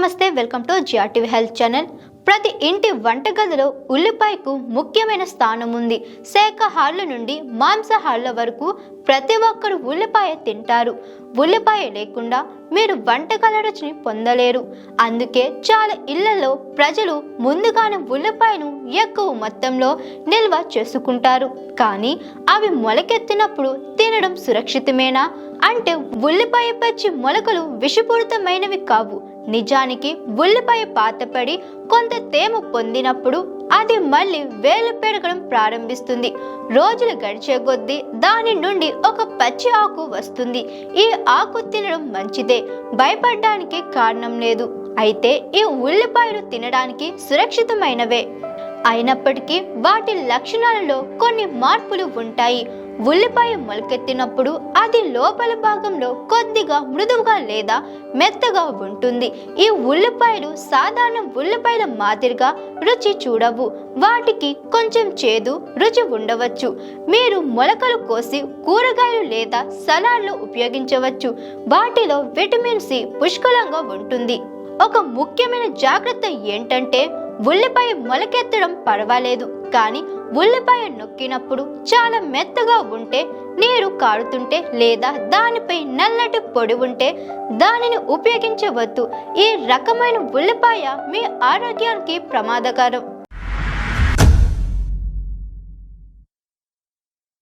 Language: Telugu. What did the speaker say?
నమస్తే welcome to G R T V health channel. ప్రతి ఇంటి వంటగదిలో ఉల్లిపాయకు ముఖ్యమైన స్థానం ఉంది. శాఖాహారుల నుండి మాంసాహారుల వరకు ప్రతి ఒక్కరు ఉల్లిపాయ తింటారు. ఉల్లిపాయ లేకుండా మీరు వంటకాల రుచిని పొందలేరు. అందుకే చాలా ఇళ్ళలో ప్రజలు ముందుగానే ఉల్లిపాయను ఎక్కువ మొత్తంలో నిల్వ చేసుకుంటారు. కానీ అవి మొలకెత్తినప్పుడు తినడం సురక్షితమేనా? అంటే ఉల్లిపాయ పచ్చి మొలకలు విషపూరితమైనవి కావు. నిజానికి ఉల్లిపాయ పాతపడి కొంత తేమ పొందినప్పుడు అది మళ్ళీ వేలు పెరగడం ప్రారంభిస్తుంది. రోజులు గడిచే కొద్దీ దాని నుండి ఒక పచ్చి ఆకు వస్తుంది. ఈ ఆకు తినడం మంచిదే భయపడడానికి కారణం లేదు. అయితే ఈ ఉల్లిపాయలు తినడానికి సురక్షితమైనవే. అయినప్పటికీ వాటి లక్షణాలలో కొన్ని మార్పులు ఉంటాయి. ఉల్లిపాయ మొలకెత్తినప్పుడు అది లోపల భాగంలో కొద్దిగా మృదువుగా లేదా మెత్తగా ఉంటుంది. ఈ ఉల్లిపాయలు సాధారణ ఉల్లిపాయల మాదిరిగా రుచి చూడవు. వాటికి కొంచెం చేదు రుచి ఉండవచ్చు. మీరు మొలకలు కోసి కూరగాయలు లేదా సలాడ్లు ఉపయోగించవచ్చు. వాటిలో విటమిన్ సి పుష్కలంగా ఉంటుంది. ఒక ముఖ్యమైన జాగ్రత్త ఏంటంటే ఉల్లిపాయ మొలకెత్తడం పర్వాలేదు కానీ ఉల్లిపాయ నొక్కినప్పుడు చాలా మెత్తగా ఉంటే నీరు కారుతుంటే లేదా దానిపై నల్లటి పొడి ఉంటే దానిని ఉపయోగించవద్దు. ఈ రకమైన ఉల్లిపాయ మీ ఆరోగ్యానికి ప్రమాదకరం.